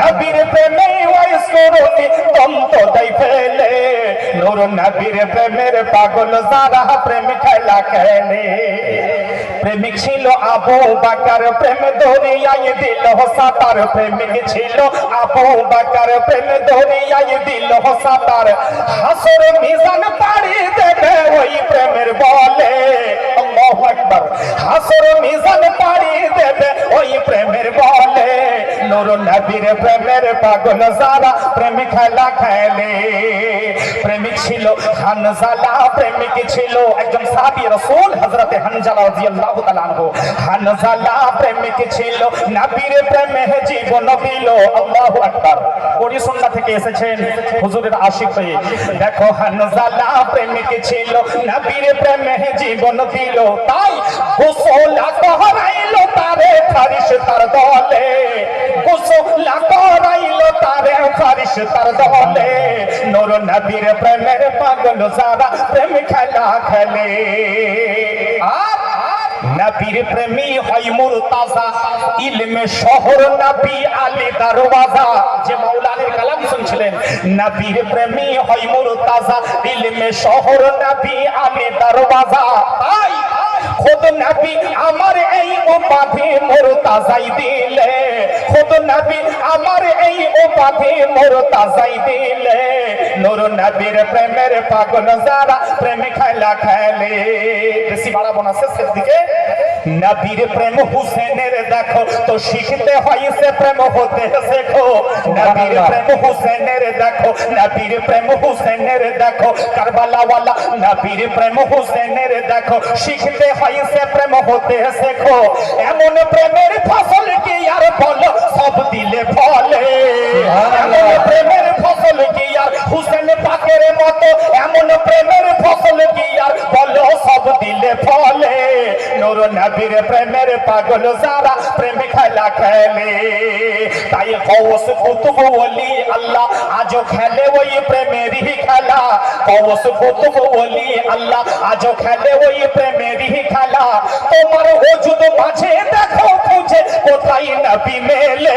নবীর প্রেমে ওয়াইস করুনি তন্ত দাই ফেলে। নূর নবীর প্রেমের পাগল যারা প্রেম খেলা খেলে। প্রেমিক ছিল আবু বাকার, প্রেম দরিয়ায় দিল সাতার। প্রেমিক ছিল আবু বাকার, প্রেম দরিয়ায় দিল সাতার। হাসর মিজান পাড়ি দেবে ওই প্রেমের বলে। আল্লাহু আকবার। হাসর মিজান পাড়ি দেবে ওই প্রেমের বলে। নূর নবীর প্রেমের পাগল যারা প্রেম খেলা খেলে। প্রেমিক ছিল হানজালা, প্রেমিক ছিল একজন সাহাবী রাসূল হযরতে হানজালা রাদিয়াল্লাহু তাআলা আনহু। হানজালা, প্রেমিক ছিল নবীর প্রেমে জীবন দিল। আল্লাহু আকবার। কোরআন সুন্নাহ থেকে এসেছেন হুজুরের আশিক হয়ে দেখো হানজালা, প্রেমিক ছিল নবীর প্রেমে জীবন দিল। তাই গোসল করাইল তারে ফারিস তার দলে গোসল প্রেমের পাগল যারা প্রেম খেলা খেলে। নবীর প্রেমী হয় ইলমে শহর নবী আলী দরওয়াজা। যে মাওলানের কালাম শুনছিলেন, নবীর প্রেমী হয় মুরতাজা, ইলমে শহর নবী আলী দরওয়াজা। খোদ নবী আমার এই উপাধি মুরতাজাই দিলে। খোদ নবী আমার এই উপাধি মুরতাজাই দিলে। নূর নবীর প্রেমের পাগল যারা প্রেম খেলা খেলে। বেশি বাড়াবো না শেষের দিকে। নবীর প্রেম হুসেনের দেখো তো শিখতে হয় সে প্রেম হতে শেখো। নবীর প্রেম হুসেনের দেখো নবীর প্রেম হুসেনের দেখো। কারবালা ওয়ালা নবীর প্রেম হুসেনের দেখো শিখতে হয় সে প্রেম হতে শেখো। এমন প্রেমের মতো এমন প্রেমের ফসল কি আর বলো, সব দিলে ফলে। নূর নবীর প্রেমের পাগল যারা প্রেম খেলা খেলে। তাই কৌস কুতুব ওলি, আল্লাহ আজও খেলে ওই প্রেমেরই খেলা। কৌস কুতুব ওলি, আল্লাহ আজও খেলে ওই প্রেমেরই খেলা। তোমার ওজুদ মাঝে দেখো খুঁজে কোথায় নবী মেলে।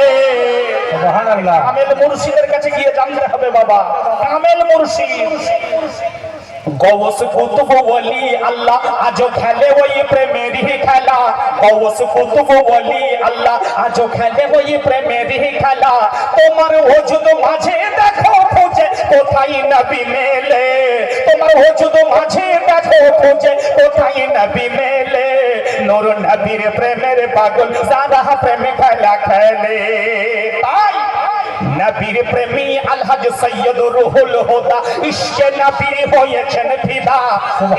তোমার ওজুদ মাঝে দেখো খুঁজে, কোথায় নবী মেলে? তোমার ওজুদ মাঝে দেখো খুঁজে, কোথায় মেলে? নূর নবীর প্রেমের পাগল সাদা প্রেমে খেলা খেলে তাই নবীর প্রেমী আলহাজ সৈয়দ রুহুল হুদা। ইশকে নবীর হয়েছেন ফিদা।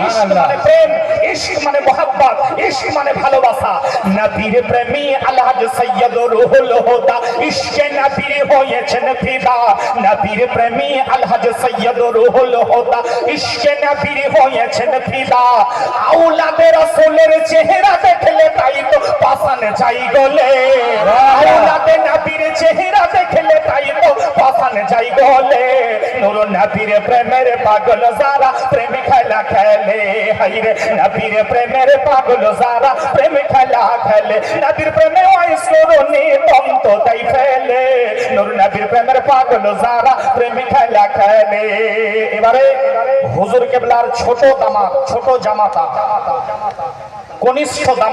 ইশক মানে প্রেম ইশক মানে মোহাব্বত ইশক মানে ভালোবাসা। নবীর প্রেমী আলহাজ সৈয়দ রুহুল হুদা। ইশকে নবীর হয়েছেন ফিদা। নবীর প্রেমী আলহাজ সৈয়দ রুহুল হুদা। ইশকে নবীর হয়েছেন ফিদা। আউলাদের রাসূলের চেহারা দেখলে তাই তো পাসান যাই গলে। আউলাদের নবীর চেহারা দেখলে তাই তো পাসান যাই গলে নূর নবীর প্রেমের পাগল যারা প্রেম খেলা খেলে, হাইরে নবীর প্রেমের পাগল যারা প্রেম খেলা খেলে। নবীর প্রেমে ওয়াইস করুনি দম তো তাই ফেলে। নূর নবীর প্রেমের পাগল যারা প্রেম খেলা খেলে। এবারে হুজুর কেবলার ছোট দামাত, ছোট জামাতা, কনিষ্ঠ দামাত।